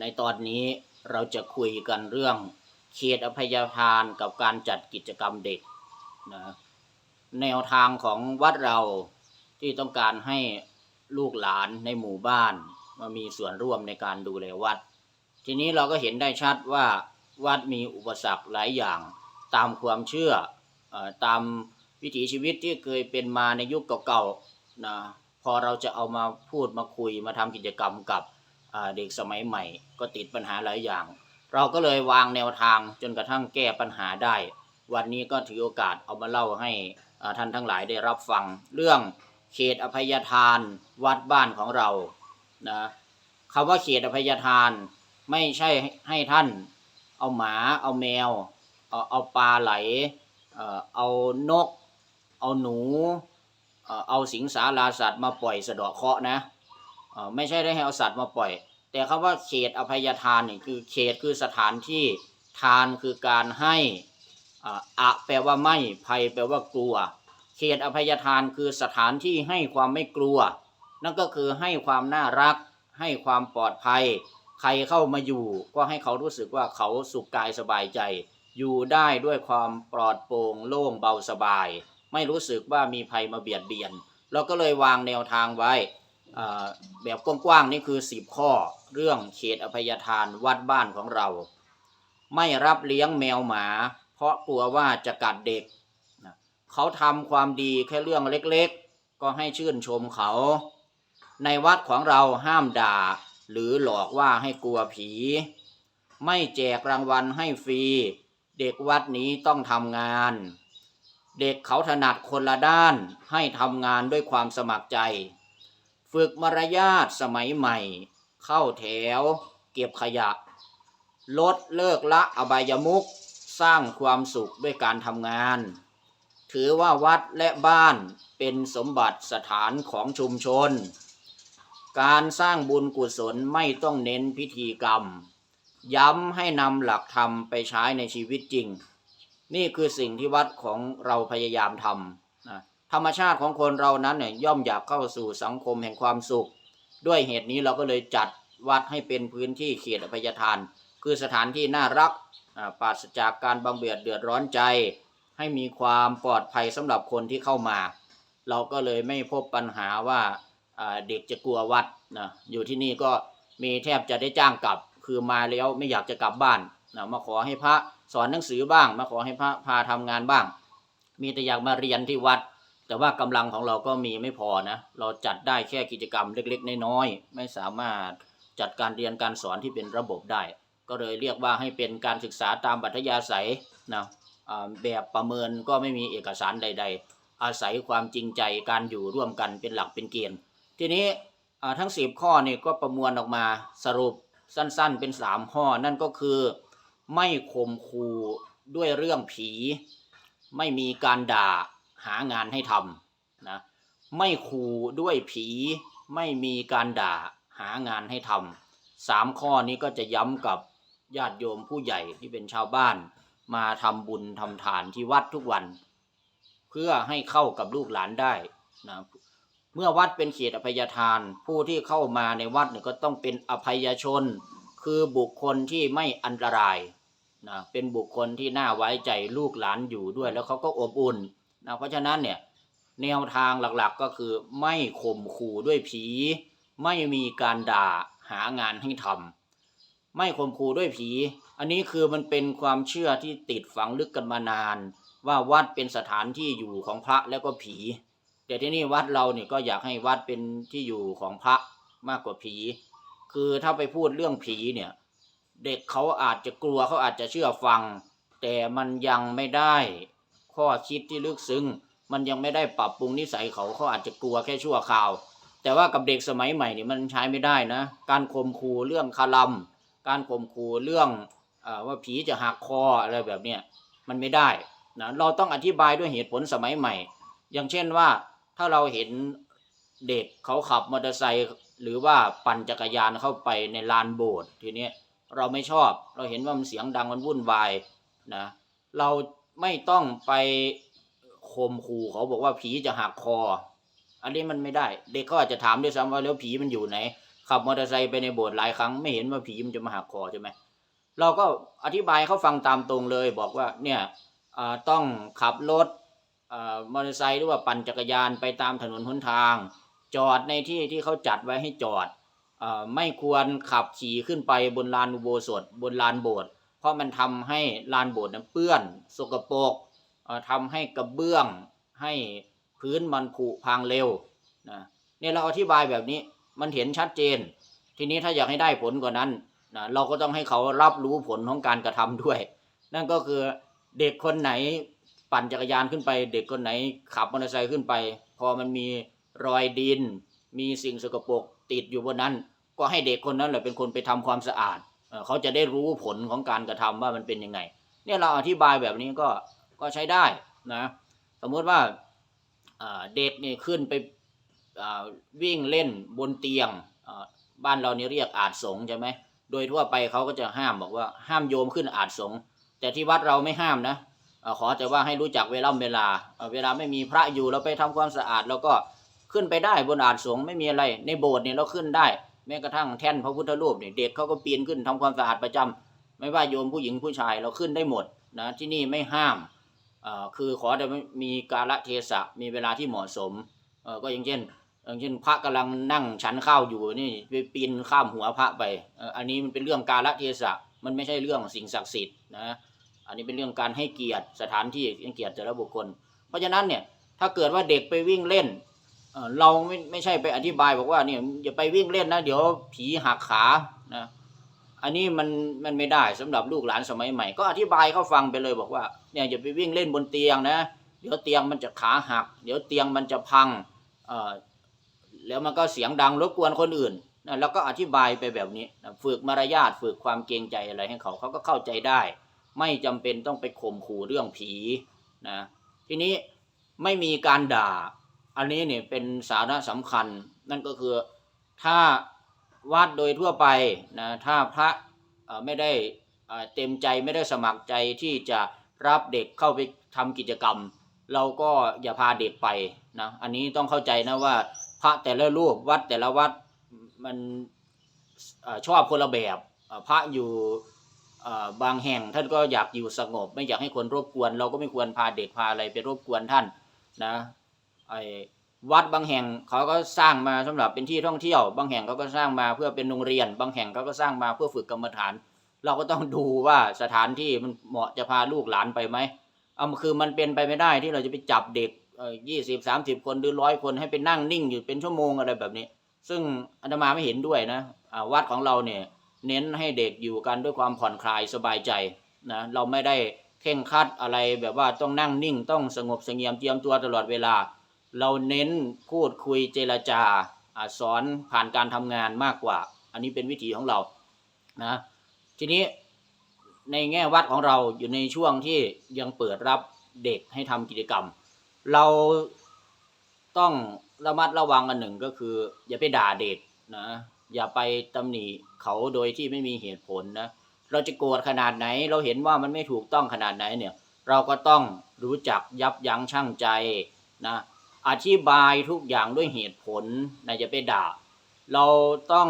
ในตอนนี้เราจะคุยกันเรื่องเขตอภัยทานกับการจัดกิจกรรมเด็กนะแนวทางของวัดเราที่ต้องการให้ลูกหลานในหมู่บ้านมามีส่วนร่วมในการดูแลวัด ทีนี้เราก็เห็นได้ชัดว่าวัดมีอุปสรรคหลายอย่างตามความเชื่ออตามวิถีชีวิตที่เคยเป็นมาในยุคเก่าๆนะพอเราจะเอามาพูดมาคุยมาทำกิจกรรมกับ เด็กสมัยใหม่ ก็ติดปัญหาหลายอย่าง เราก็เลยวางแนวทางจนกระทั่งแก้ปัญหาได้ วันนี้ก็ถือโอกาสเอามาเล่าให้ท่านทั้งหลายได้รับฟัง เรื่องเขตอภัยทานวัดบ้านของเรานะคำว่าเขตอภัยทานไม่ใช่ให้ท่านเอาหมาเอาแมว เอาเอาปลาไหล เอานก เอาหนู เอาสิงสาราสัตว์มาปล่อยสะเดาะเคราะห์นะ ไม่ใช่ได้ให้เอาสัตว์มาปล่อย แต่คำว่าเขตอภัยทานนี่คือเขตคือสถานที่ทานคือการให้อะแปลว่าไม่ภัยแปลว่ากลัว เขตอภัยทานคือสถานที่ให้ความไม่กลัว นั่นก็คือให้ความน่ารัก ให้ความปลอดภัย ใครเข้ามาอยู่ ก็ให้เขารู้สึกว่าเขาสุขกายสบายใจ อยู่ได้ด้วยความปลอดโปร่งโล่งเบาสบาย ไม่รู้สึกว่ามีภัยมาเบียดเบียน เราก็เลยวางแนวทางไว้ แบบกว้างๆนี่คือ 10 ข้อเรื่องเขตอภัยทานวัดบ้านของเรา ไม่รับเลี้ยงแมวหมา เพราะกลัวว่าจะกัดเด็กนะเขาทำความดีแค่เรื่องเล็กๆ ก็ให้ชื่นชมเขา ในวัดของเราห้ามด่า หรือหลอกว่าให้กลัวผี ไม่แจกรางวัลให้ฟรี เด็กวัดนี้ต้องทำงาน เด็กเขาถนัดคนละด้านให้ทำงานด้วยความสมัครใจ ฝึกมารยาทสมัยใหม่ เข้าแถว เก็บขยะ ลดเลิกละอบายมุขสร้างความสุขด้วยการทำงาน ถือว่าวัดและบ้านเป็นสมบัติสถานของชุมชน การสร้างบุญกุศลไม่ต้องเน้นพิธีกรรม ย้ำให้นำหลักธรรมไปใช้ในชีวิตจริง นี่คือสิ่งที่วัดของเราพยายามทำ ธรรมชาติของคนเรานั้นเนี่ยย่อมอยากเข้าสู่สังคมแห่งความสุข ด้วยเหตุนี้เราก็เลยจัดวัดให้เป็นพื้นที่เขตอภัยทาน คือสถานที่น่ารักปราศจากการบังเบียดเดือดร้อนใจ ให้มีความปลอดภัยสำหรับคนที่เข้ามา เราก็เลยไม่พบปัญหาว่าเด็กจะกลัววัดนะอยู่ที่นี่ก็มีแทบจะได้จ้างกลับ คือมาแล้วไม่อยากจะกลับบ้านนะมาขอให้พระสอนหนังสือบ้าง มาขอให้พระพาทำงานบ้าง มีแต่อยากมาเรียนที่วัด แต่ว่ากำลังของเราก็มีไม่พอนะ เราจัดได้แค่กิจกรรมเล็กๆ น้อยๆ ไม่สามารถจัดการเรียนการสอนที่เป็นระบบได้ ก็เลยเรียกว่าให้เป็นการศึกษาตามบัธยาศัยนะแบบประเมินก็ไม่มีเอกสารใด ๆ อาศัยความจริงใจการอยู่ร่วมกันเป็นหลักเป็นเกณฑ์ ทีนี้ทั้ง 10 ข้อนี่ก็ประมวลออกมาสรุปสั้นๆเป็น 3 ข้อ นั่นก็คือไม่ข่มขู่ด้วยเรื่องผี ไม่มีการด่า หางานให้ทำนะไม่ขู่ด้วยผีไม่มีการด่าหางานให้ทำสามข้อนี้ก็จะย้ำกับญาติโยมผู้ใหญ่ที่เป็นชาวบ้าน มาทำบุญทำทานที่วัดทุกวัน เพื่อให้เข้ากับลูกหลานได้นะเมื่อวัดเป็นเขตอภัยทาน ผู้ที่เข้ามาในวัดเนี่ยก็ต้องเป็นอภัยชน คือบุคคลที่ไม่อันตรายนะเป็นบุคคลที่น่าไว้ใจลูกหลานอยู่ด้วย แล้วเขาก็อบอุ่น นะเพราะฉะนั้นเนี่ยแนวทางหลักๆก็คือไม่ข่มขู่ด้วยผี ไม่มีการด่าหางานให้ทำไม่ข่มขู่ด้วยผี อันนี้คือมันเป็นความเชื่อที่ติดฝังลึกกันมานาน ว่าวัดเป็นสถานที่อยู่ของพระแล้วก็ผี แต่ที่นี่วัดเราเนี่ยก็อยากให้วัดเป็นที่อยู่ของพระมากกว่าผี คือถ้าไปพูดเรื่องผีเนี่ยเด็กเขาอาจจะกลัวเขาอาจจะเชื่อฟัง แต่มันยังไม่ได้ ข้อคิดที่ลึกซึ้งมันยังไม่ได้ปรับปรุงนิสัยเขาเขาอาจจะกลัวแค่ชั่วคราว แต่ว่ากับเด็กสมัยใหม่นี่มันใช้ไม่ได้นะ การข่มขู่เรื่องคาลัมการข่มขู่เรื่องอว่าผีจะหักคออะไรแบบเนี้ยมันไม่ได้นะเราต้องอธิบายด้วยเหตุผลสมัยใหม่ อย่างเช่นว่าถ้าเราเห็นเด็กเขาขับมอเตอร์ไซค์หรือว่าปั่นจักรยานเข้าไปในลานโบสถ์ทีนี้เราไม่ชอบ เราเห็นว่ามันเสียงดังมันวุ่นวายนะเรา ไม่ต้องไปข่มขู่เขาบอกว่าผีจะหักคอ อันนี้มันไม่ได้ เด็กเขาอาจจะถามด้วยซ้ำว่าแล้วผีมันอยู่ไหน ขับมอเตอร์ไซค์ไปในโบสถ์หลายครั้งไม่เห็นว่าผีมันจะมาหักคอใช่ไหมเราก็อธิบายเขาฟังตามตรงเลย บอกว่าเนี่ยต้องขับรถมอเตอร์ไซค์หรือว่าปั่นจักรยานไปตามถนนหนทาง จอดในที่ที่เขาจัดไว้ให้จอดอไม่ควรขับขี่ขึ้นไปบนลานอุโบสถบนลานโบสถ์ เพราะมันทำให้ลานโบสถ์นั้นเปื้อน สกปรกอ่าทำให้กระเบื้อง ให้พื้นมันผุพังเร็วนะเนี่ยเราอธิบายแบบนี้มันเห็นชัดเจน ทีนี้ถ้าอยากให้ได้ผลกว่านั้นนะเราก็ต้องให้เขารับรู้ผลของการกระทำด้วย นั่นก็คือเด็กคนไหนปั่นจักรยานขึ้นไป เด็กคนไหนขับมอเตอร์ไซค์ขึ้นไป พอมันมีรอยดิน มีสิ่งสกปรกติดอยู่บนนั้น ก็ให้เด็กคนนั้นแหละเป็นคนไปทำความสะอาด เขาจะได้รู้ผลของการกระทำว่ามันเป็นยังไง เนี่ยเราอธิบายแบบนี้ก็ก็ใช้ได้นะ สมมติว่าเด็กเนี่ยขึ้นไปวิ่งเล่นบนเตียงบ้านเรานี่เรียกอาจสงใช่ไหมโดยทั่วไปเขาก็จะห้ามบอกว่าห้ามโยมขึ้นอาจสงแต่ที่วัดเราไม่ห้ามนะขอแต่ว่าให้รู้จักเวลาเวลา เวลาไม่มีพระอยู่เราไปทำความสะอาด แล้วก็ขึ้นไปได้บนอาจสงไม่มีอะไรในโบสถ์เนี่ยเราขึ้นได้ แม้กระทั่งแท่นพระพุทธรูปเนี่ยเด็กเขาก็ปีนขึ้นทำความสะอาดประจำไม่ว่าโยมผู้หญิงผู้ชายเราขึ้นได้หมดนะที่นี่ไม่ห้ามคือขอแต่มีกาลเทศะมีเวลาที่เหมาะสมก็อย่างเช่นอย่างเช่นพระกำลังนั่งฉันข้าวอยู่นี่ไปปีนข้ามหัวพระไปอ่ออันนี้มันเป็นเรื่องกาลเทศะมันไม่ใช่เรื่องสิ่งศักดิ์สิทธิ์นะอันนี้เป็นเรื่องการให้เกียรติสถานที่ให้เกียรติแต่ละบุคคล เพราะฉะนั้นเนี่ยถ้าเกิดว่าเด็กไปวิ่งเล่น เราไม่ไม่ใช่ไปอธิบายบอกว่าเนี่ยอย่าไปวิ่งเล่นนะ เดี๋ยวผีหักขานะอันนี้มันมันไม่ได้สำหรับลูกหลานสมัยใหม่ ก็อธิบายเขาฟังไปเลยบอกว่าเนี่ยอย่าไปวิ่งเล่นบนเตียงนะ เดี๋ยวเตียงมันจะขาหัก เดี๋ยวเตียงมันจะพังเอ่อแล้วมันก็เสียงดังรบกวนคนอื่นนะแล้วก็อธิบายไปแบบนี้นะฝึกมารยาทฝึกความเกรงใจอะไรให้เขาเขาก็เข้าใจได้ ไม่จำเป็นต้องไปข่มขู่เรื่องผีนะทีนี้ไม่มีการด่า อันนี้เนี่ยเป็นสาระสำคัญ นั่นก็คือถ้าวัดโดยทั่วไปนะถ้าพระไม่ได้เต็มใจไม่ได้สมัครใจที่จะรับเด็กเข้าไปทำกิจกรรม เราก็อย่าพาเด็กไปนะอันนี้ต้องเข้าใจนะว่าพระแต่ละรูปวัดแต่ละวัดมันอชอบคนละแบบพระอยู่บางแห่งท่านก็อยากอยู่สงบ ไม่อยากให้คนรบกวน เราก็ไม่ควรพาเด็กพาอะไรไปรบกวนท่านนะ ไอ้วัดบางแห่งเขาก็สร้างมาสำหรับเป็นที่ท่องเที่ยว บางแห่งเขาก็สร้างมาเพื่อเป็นโรงเรียน บางแห่งเขาก็สร้างมาเพื่อฝึกกรรมฐาน เราก็ต้องดูว่าสถานที่มันเหมาะจะพาลูกหลานไปไหมเอาคือมันเป็นไปไม่ได้ที่เราจะไปจับเด็กยี่สิบสามสิบคนหรือร้อยคนให้ไปนั่งนิ่งอยู่เป็นชั่วโมงอะไรแบบนี้ ซึ่งอาตมาไม่เห็นด้วยนะวัดของเราเนี่ยเน้นให้เด็กอยู่กันด้วยความผ่อนคลายสบายใจนะเราไม่ได้เข่งครัดอะไรแบบว่าต้องนั่งนิ่งต้องสงบสงี่ยมเตรียมตัวตลอดเวลา เราเน้นพูดคุยเจรจาอสอนผ่านการทำงานมากกว่า อันนี้เป็นวิธีของเรานะทีนี้ในแง่วัดของเราอยู่ในช่วงที่ยังเปิดรับเด็กให้ทำกิจกรรม เราต้องระมัดระวังอันหนึ่งก็คือ อย่าไปด่าเด็กนะอย่าไปตำหนิเขาโดยที่ไม่มีเหตุผลนะเราจะโกรธขนาดไหน เราเห็นว่ามันไม่ถูกต้องขนาดไหนเนี่ย เราก็ต้องรู้จักยับยั้งชั่งใจนะ อธิบายทุกอย่างด้วยเหตุผลนะอย่าไปด่า เราต้อง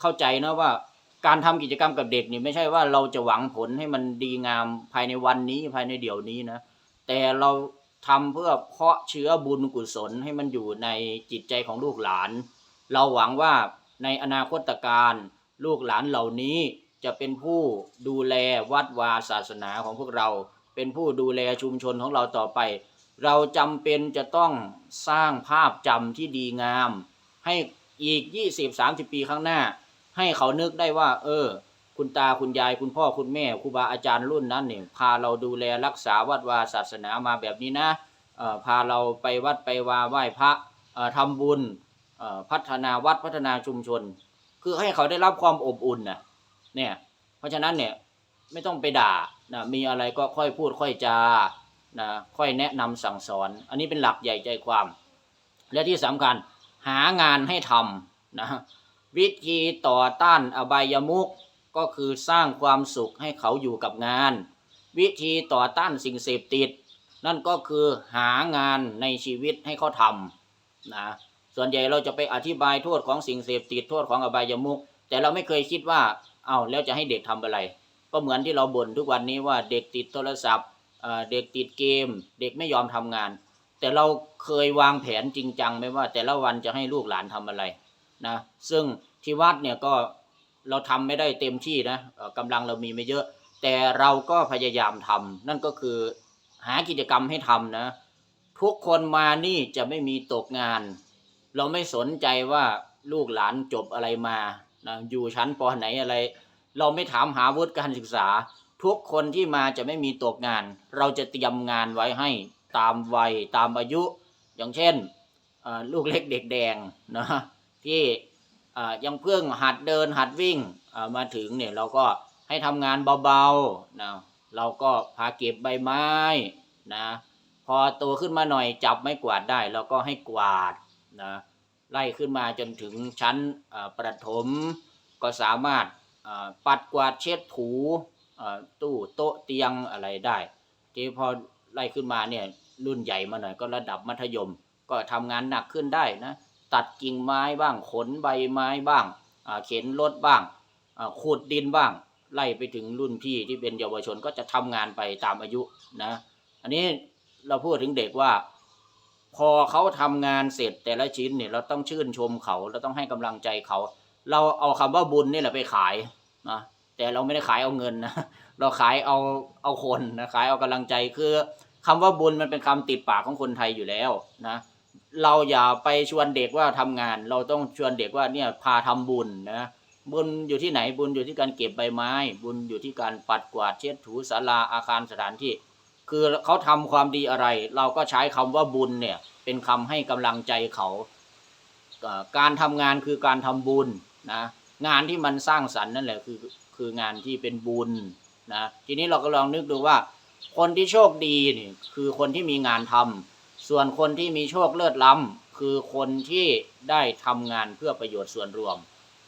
เข้าใจนะว่าการทำกิจกรรมกับเด็กนี่ไม่ใช่ว่าเราจะหวังผลให้มันดีงามภายในวันนี้ภายในเดี๋ยวนี้นะ แต่เราทำเพื่อเพาะเชื้อบุญกุศลให้มันอยู่ในจิตใจของลูกหลาน เราหวังว่าในอนาคตการลูกหลานเหล่านี้จะเป็นผู้ดูแลวัดวาศาสนาของพวกเรา เป็นผู้ดูแลชุมชนของเราต่อไป เราจำเป็นจะต้องสร้างภาพจำที่ดีงาม ให้อีก 20-30 ปีข้างหน้า ให้เขานึกได้ว่า เออ คุณตาคุณยายคุณพ่อคุณแม่ครูบาอาจารย์รุ่นนั้นเนี่ยพาเราดูแลรักษาวัดวาศาสนามาแบบนี้นะออพาเราไปวัดไปวาไหว้พระออทำบุญออพัฒนาวัดพัฒนาชุมชน คือให้เขาได้รับความอบอุ่นนะเนี่ยเพราะฉะนั้นเนี่ยไม่ต้องไปด่านะมีอะไรก็ค่อยพูดค่อยจา นะค่อยแนะนำสั่งสอน อันนี้เป็นหลักใหญ่ใจความ และที่สำคัญหางานให้ทำนะวิธีต่อต้านอบายมุขก็คือสร้างความสุขให้เขาอยู่กับงาน วิธีต่อต้านสิ่งเสพติด นั่นก็คือหางานในชีวิตให้เขาทำนะส่วนใหญ่เราจะไปอธิบายโทษของสิ่งเสพติดโทษของอบายมุขแต่เราไม่เคยคิดว่าเอาวแล้วจะให้เด็กทำอะไร ก็เหมือนที่เราบ่นทุกวันนี้ว่าเด็กติดโทรศัพท์ เด็กติดเกม เด็กไม่ยอมทำงาน แต่เราเคยวางแผนจริงจังไหมว่า แต่ละวันจะให้ลูกหลานทำอะไรนะซึ่งที่วัดเนี่ยก็เราทำไม่ได้เต็มที่นะเอ่อกำลังเรามีไม่เยอะ แต่เราก็พยายามทำนั่นก็คือหากิจกรรมให้ทำนะ ทุกคนมานี่จะไม่มีตกงาน เราไม่สนใจว่าลูกหลานจบอะไรมานะอยู่ชั้นปไหนอะไร เราไม่ถามหาวุฒิการศึกษา ทุกคนที่มาจะไม่มีตกงาน เราจะเตรียมงานไว้ให้ตามวัยตามอายุ อย่างเช่นลูกเล็กเด็กแดงนะที่ยังเพิ่งหัดเดินหัดวิ่งมาถึงเนี่ยเราก็ให้ทำงานเบาๆนะเราก็พาเก็บใบไม้นะพอโตขึ้นมาหน่อยจับไม้กวาดได้เราก็ให้กวาดนะไล่ขึ้นมาจนถึงชั้นประถมก็สามารถปัดกวาดเช็ดถู ตู้โต๊ะเตียงอะไรได้ ทีพอไล่ขึ้นมาเนี่ยรุ่นใหญ่มาหน่อยก็ระดับมัธยม ก็ทำงานหนักขึ้นได้นะตัดกิ่งไม้บ้างขนใบไม้บ้างเข็นรถบ้างขุดดินบ้าง ไล่ไปถึงรุ่นพี่ที่เป็นเยาวชนก็จะทำงานไปตามอายุนะอันนี้เราพูดถึงเด็กว่า พอเขาทำงานเสร็จแต่ละชิ้นเนี่ยเราต้องชื่นชมเขาเราต้องให้กำลังใจเขา เราเอาคำว่าบุญนี่แหละไปขายนะ แต่เราไม่ได้ขายเอาเงินนะเราขายเอาเอาคนนะขายเอากำลังใจคือคำว่าบุญมันเป็นคำติดปากของคนไทยอยู่แล้วนะเราอย่าไปชวนเด็กว่าทำงาน เราต้องชวนเด็กว่าเนี่ยพาทำบุญนะบุญอยู่ที่ไหนบุญอยู่ที่การเก็บใบไม้ บุญอยู่ที่การปัดกวาดเช็ดถูศาลาอาคารสถานที่ คือเขาทำความดีอะไร เราก็ใช้คำว่าบุญเนี่ยเป็นคำให้กำลังใจเขา การทำงานคือการทำบุญนะงานที่มันสร้างสรรค์นั่นแหละคือ คืองานที่เป็นบุญนะทีนี้เราก็ลองนึกดูว่า คนที่โชคดีนี่คือคนที่มีงานทำส่วนคนที่มีโชคเลิศล้ำคือคนที่ได้ทำงานเพื่อประโยชน์ส่วนรวม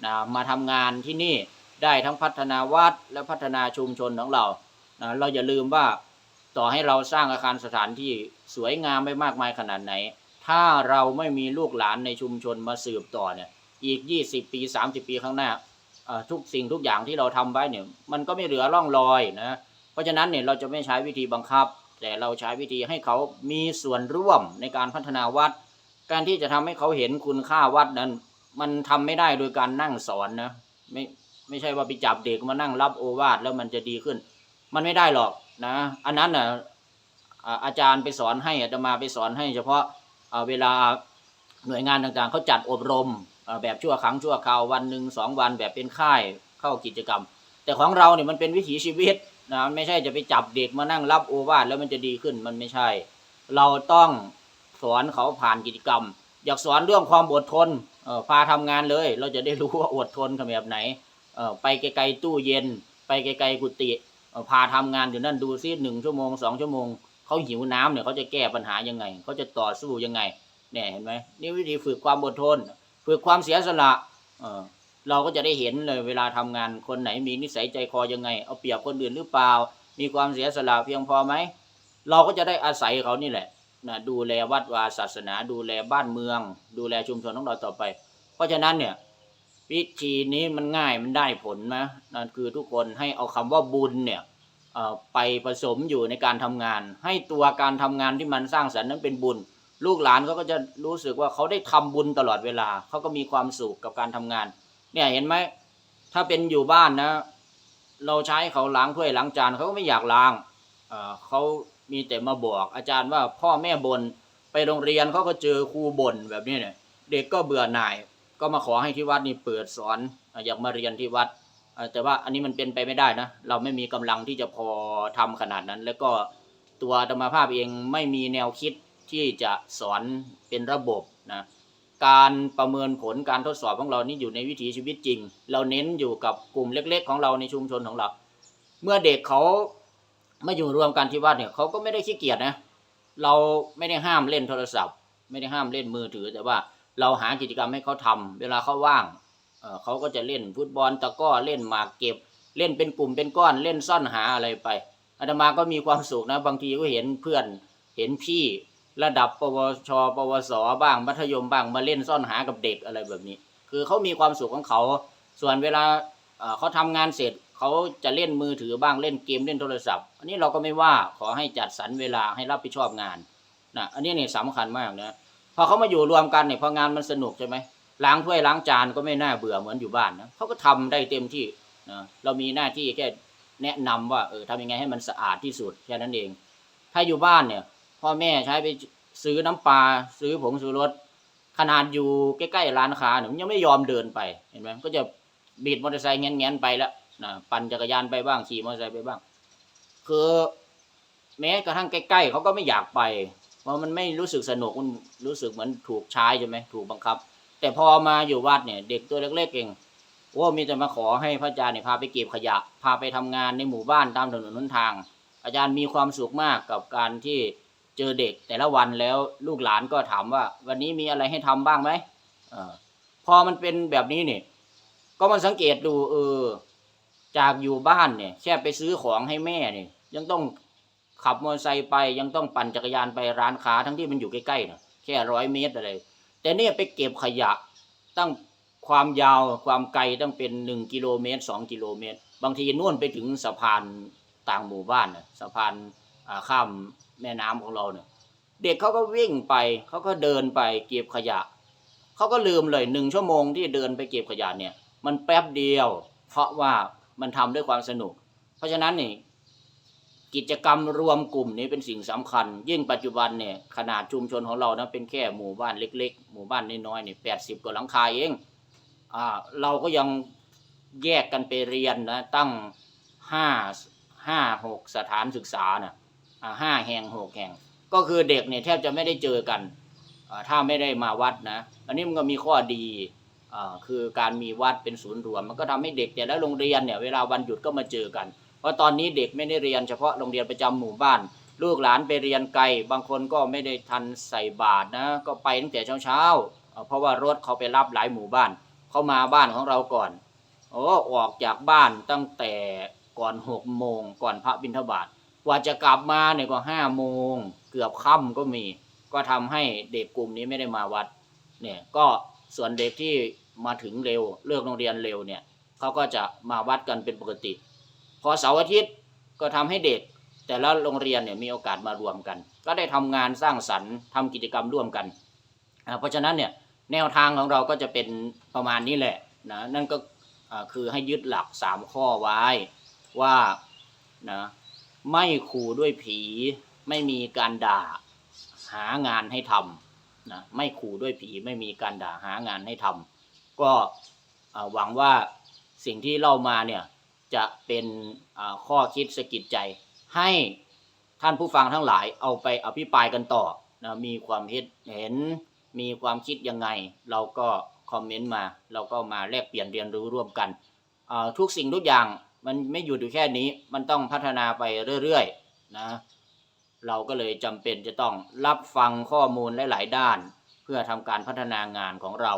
นะมาทำงานที่นี่ได้ทั้งพัฒนาวัดและพัฒนาชุมชนของเรานะเราอย่าลืมว่าต่อให้เราสร้างอาคารสถานที่สวยงามไม่มากมายขนาดไหน ถ้าเราไม่มีลูกหลานในชุมชนมาสืบต่อเนี่ย อีก 20 ปี 30 ปีข้างหน้า ทุกสิ่งทุกอย่างที่เราทำไว้เนี่ยมันก็ไม่เหลือร่องรอยนะ เพราะฉะนั้นเนี่ยเราจะไม่ใช้วิธีบังคับ แต่เราใช้วิธีให้เขามีส่วนร่วมในการพัฒนาวัด การที่จะทำให้เขาเห็นคุณค่าวัดนั้น มันทำไม่ได้โดยการนั่งสอนนะไม่ไม่ใช่ว่าไปจับเด็กมานั่งรับโอวาทแล้วมันจะดีขึ้น มันไม่ได้หรอกนะ อันนั้นนะอ่าอาจารย์ไปสอนให้อาตมาไปสอนให้ เฉพาะเวลาหน่วยงานต่างๆเขาจัดอบรม แบบชั่วครั้งชั่วคราววันหนึ่งสองวันแบบเป็นค่ายเข้ากิจกรรม แต่ของเราเนี่ยมันเป็นวิถีชีวิตนะไม่ใช่จะไปจับเด็กมานั่งรับโอวาทแล้วมันจะดีขึ้นมันไม่ใช่ เราต้องสอนเขาผ่านกิจกรรม อยากสอนเรื่องความอดทนพาทำงานเลย เราจะได้รู้ว่าอดทนกันแบบไหนไปไกลๆตู้เย็น ไปไกลๆกุฏิพาทำงานอยู่นั่นดูซิหนึ่งชั่วโมงสองชั่วโมงเขาหิวน้ำเนี่ยเขาจะแก้ปัญหายังไงเขาจะต่อสู้ยังไงเนี่ยเห็นไหมนี่วิธีฝึกความอดทน ฝึกความเสียสละเออเราก็จะได้เห็นเลยเวลาทำงานคนไหนมีนิสัยใจคอยังไง เอาเปรียบคนอื่นหรือเปล่า มีความเสียสละเพียงพอไหม เราก็จะได้อาศัยเขานี่แหละนะดูแลวัดวาศาสนา ดูแลบ้านเมือง ดูแลชุมชนของเราต่อไป เพราะฉะนั้นเนี่ยวิธีนี้มันง่ายมันได้ผลนะนั่นคือทุกคนให้เอาคำว่าบุญเนี่ยไปผสมอยู่ในการทำงาน ให้ตัวการทำงานที่มันสร้างสรรค์นั้นเป็นบุญ ลูกหลานเขาก็จะรู้สึกว่าเขาได้ทำบุญตลอดเวลา เขาก็มีความสุขกับการทำงาน เนี่ยเห็นไหม ถ้าเป็นอยู่บ้านนะ เราใช้เขาล้างถ้วยล้างจานเขาก็ไม่อยากล้างเเขามีแต่มาบอก อาจารย์ว่าพ่อแม่บน่นไปโรงเรียนเขาก็เจอครูบ่นแบบนี้เนี่ย เด็กก็เบื่อหน่าย ก็มาขอให้ที่วัดนี่เปิดสอนออยากมาเรียนที่วัดแต่ว่าอันนี้มันเป็นไปไม่ได้นะ เราไม่มีกำลังที่จะพอทำขนาดนั้น แล้วก็ตัวธรรมภาพเองไม่มีแนวคิด ที่จะสอนเป็นระบบนะการประเมินผลการทดสอบของเรานี่อยู่ในวิถีชีวิตจริง เราเน้นอยู่กับกลุ่มเล็ก ๆ ของเราในชุมชนของเรา เมื่อเด็กเขามาอยู่รวมกันที่วัดเนี่ยเขาก็ไม่ได้ขี้เกียจนะเราไม่ได้ห้ามเล่นโทรศัพท์ ไม่ได้ห้ามเล่นมือถือ แต่ว่าเราหากิจกรรมให้เขาทำเวลาเขาว่างเเขาก็จะเล่นฟุตบอลตะก้อเล่นหมากเก็บ เล่นเป็นกลุ่มเป็นก้อนเล่นซ่อนหาอะไรไปอาตมาก็มีความสุขนะบางทีก็เห็นเพื่อนเห็นพี่ ระดับปวช ปวส บ้าง มัธยมบ้าง มาเล่นซ่อนหากับเด็กอะไรแบบนี้ คือเขามีความสุขของเขา ส่วนเวลาเขาทำงานเสร็จเขาจะเล่นมือถือบ้าง เล่นเกม เล่นโทรศัพท์ อันนี้เราก็ไม่ว่า ขอให้จัดสรรเวลาให้รับผิดชอบงานนะ อันนี้เนี่ยสำคัญมากนะ พอเขามาอยู่รวมกันเนี่ยพองานมันสนุกใช่ไหมล้างถ้วยล้างจานก็ไม่น่าเบื่อเหมือนอยู่บ้านนะเขาก็ทำได้เต็มที่นะเรามีหน้าที่แค่แนะนำว่าเออทำยังไงให้มันสะอาดที่สุดแค่นั้นเอง ถ้าอยู่บ้านเนี่ย พ่อแม่ใช้ไปซื้อน้ำปลาซื้อผงชูรสขนาดอยู่ใกล้ๆร้านค้าเนี่ยมันยังไม่ยอมเดินไปเห็นไหมก็จะบีดมอเตอร์ไซค์แง้นๆไปแล้วนะปั่นจักรยานไปบ้างขี่มอเตอร์ไซค์ไปบ้าง คือแม้กระทั่งใกล้ๆเขาก็ไม่อยากไป เพราะมันไม่รู้สึกสนุกมันรู้สึกเหมือนถูกใช้ใช่ไหมถูกบังคับ แต่พอมาอยู่วัดเนี่ย เด็กตัวเล็กๆเองโอ้มีแต่มาขอให้พระอาจารย์เนี่ยพาไปเก็บขยะ พาไปทำงานในหมู่บ้านตามถนนหนทาง อาจารย์มีความสุขมากกับการที่ เจอเด็กแต่ละวันแล้วลูกหลานก็ถามว่า วันนี้มีอะไรให้ทำบ้างไหมอพอมันเป็นแบบนี้เนี่ยก็มาสังเกตดูเออ จากอยู่บ้านเนี่ยแค่ไปซื้อของให้แม่เนี่ย ยังต้องขับมอเตอร์ไซค์ไปยังต้องปั่นจักรยานไปร้านค้าทั้งที่มันอยู่ใกล้ๆเนี่ยแค่ร้อยเมตรอะไร แต่เนี่ยไปเก็บขยะตั้งความยาวความไกลตั้งเป็นหนึ่งกิโลเมตรสองกิโลเมตร บางทีนู่นไปถึงสะพานต่างหมู่บ้านน่ะสะพานข้าม แม่น้ำของเราเนี่ย เด็กเขาก็วิ่งไปเขาก็เดินไปเก็บขยะเขาก็ลืมเลยหนึ่งชั่วโมงที่เดินไปเก็บขยะเนี่ย มันแป๊บเดียว เพราะว่ามันทำด้วยความสนุก เพราะฉะนั้นนี่กิจกรรมรวมกลุ่มนี้เป็นสิ่งสำคัญ ยิ่งปัจจุบันเนี่ยขนาดชุมชนของเรานะเป็นแค่หมู่บ้านเล็ก ๆ หมู่บ้านน้อยๆเนี่ยแปดสิบกว่าหลังคาเองอ่าเราก็ยังแยกกันไปเรียนนะตั้งห้าห้าหกสถานศึกษานะอ่า ห้าแห่งหกแห่ง ก็คือเด็กเนี่ยแทบจะไม่ได้เจอกันถ้าไม่ได้มาวัดนะ อันนี้มันก็มีข้อดีอ่าคือการมีวัดเป็นศูนย์รวม มันก็ทำให้เด็กแต่ละโรงเรียนเนี่ยเวลาวันหยุดก็มาเจอกัน เพราะตอนนี้เด็กไม่ได้เรียนเฉพาะโรงเรียนประจำหมู่บ้าน ลูกหลานไปเรียนไกล บางคนก็ไม่ได้ทันใส่บาตรนะ ก็ไปตั้งแต่เช้าๆเอ่อเพราะว่ารถเขาไปรับหลายหมู่บ้าน เขามาบ้านของเราก่อนโอ้ออกจากบ้านตั้งแต่ก่อนหกโมงก่อนพระบิณฑบาต กว่าจะกลับมาเนี่ยก็ห้าโมงเกือบค่ำก็มี ก็ทำให้เด็กกลุ่มนี้ไม่ได้มาวัด เนี่ยก็ส่วนเด็กที่มาถึงเร็วเลิกโรงเรียนเร็วเนี่ยเขาก็จะมาวัดกันเป็นปกติ พอเสาร์อาทิตย์ก็ทำให้เด็ก แต่ละโรงเรียนเนี่ยมีโอกาสมารวมกัน ก็ได้ทำงานสร้างสรรค์ทำกิจกรรมร่วมกัน เพราะฉะนั้นเนี่ยแนวทางของเราก็จะเป็นประมาณนี้แหละนะนั่นก็คือให้ยึดหลักสามข้อไว้ว่านะ ไม่ขู่ด้วยผี ไม่มีการด่า หางานให้ทำนะไม่ขู่ด้วยผีไม่มีการด่าหางานให้ทำก็หวังว่าสิ่งที่เล่ามาเนี่ยจะเป็นข้อคิดสะกิดใจ ให้ท่านผู้ฟังทั้งหลายเอาไปอภิปรายกันต่อนะมีความเห็นเห็นมีความคิดยังไง เราก็คอมเมนต์มา เราก็มาแลกเปลี่ยนเรียนรู้ร่วมกัน ทุกสิ่งทุกอย่าง มันไม่หยุดอยู่แค่นี้ มันต้องพัฒนาไปเรื่อยๆนะ เราก็เลยจำเป็นจะต้องรับฟังข้อมูลหลาย ๆ ด้าน เพื่อทำการพัฒนางานของเรา